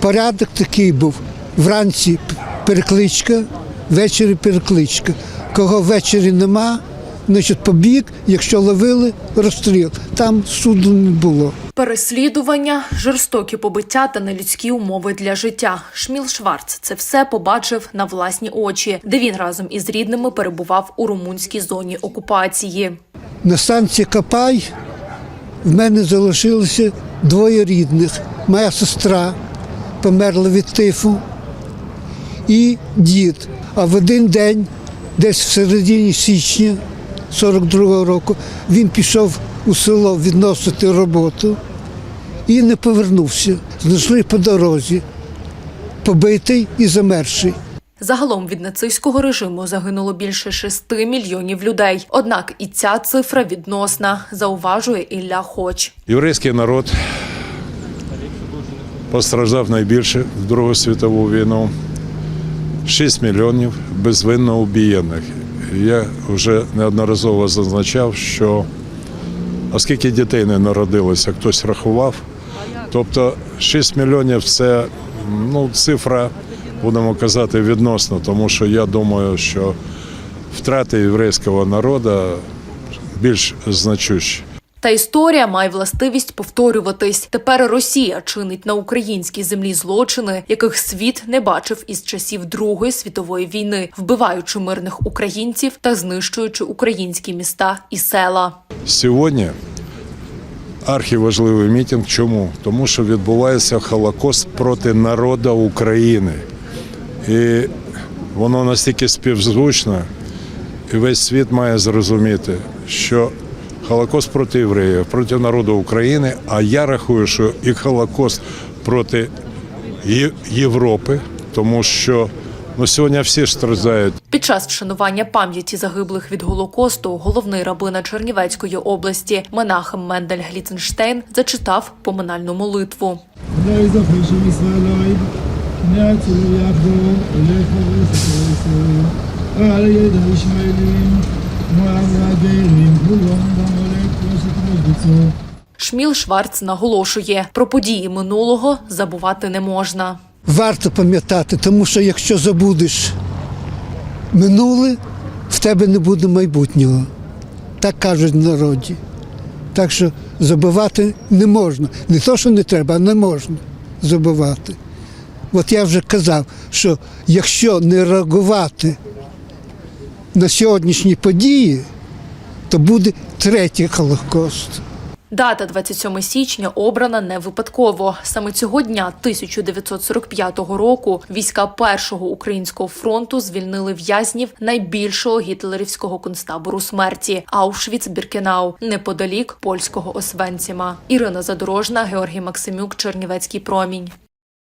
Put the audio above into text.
Порядок такий був. Вранці перекличка, ввечері перекличка. Кого ввечері нема, значить побіг, якщо ловили, розстріл. Там суду не було. Переслідування, жорстокі побиття та нелюдські умови для життя. Шміл Шварц це все побачив на власні очі, де він разом із рідними перебував у румунській зоні окупації. На станції Капай в мене залишилося двоє рідних. Моя сестра померла від тифу і дід. А в один день, десь в середині січня 42-го року, він пішов у село відносити роботу і не повернувся. Знайшли по дорозі, побитий і замерший. Загалом від нацистського режиму загинуло більше 6 мільйонів людей. Однак і ця цифра відносна, зауважує Ілля Хоч. Єврейський народ постраждав найбільше в Другу світову війну. 6 мільйонів безвинно убієних. Я вже неодноразово зазначав, що оскільки дітей не народилося, хтось рахував. Тобто 6 мільйонів це ну, цифра, будемо казати, відносно, тому що я думаю, що втрати єврейського народу більш значущі. Та історія має властивість повторюватись. Тепер Росія чинить на українській землі злочини, яких світ не бачив із часів Другої світової війни, вбиваючи мирних українців та знищуючи українські міста і села. Сьогодні архіважливий мітинг. Чому? Тому що відбувається Холокост проти народу України. І воно настільки співзвучно, і весь світ має зрозуміти, що Холокост проти євреїв, проти народу України, а я рахую, що і Холокост проти Європи, тому що ну, сьогодні всі ж страждають Під час вшанування пам'яті загиблих від голокосту головний рабина Чернівецької області Менахем Мендель Гліценштейн зачитав поминальну молитву. Шміл Шварц наголошує про події минулого забувати не можна. Варто пам'ятати, тому що якщо забудеш минуле, в тебе не буде майбутнього. Так кажуть в народі. Так що забувати не можна. Не то, що не треба, а не можна забувати. От я вже казав, що якщо не реагувати на сьогоднішні події, то буде третій Холокост. Дата 27 січня обрана не випадково. Саме цього дня 1945 року війська першого українського фронту звільнили в'язнів найбільшого гітлерівського концтабору смерті Аушвіц-Біркенау неподалік польського Освенціма. Ірина Задорожна, Георгій Максимюк, Чернівецький промінь.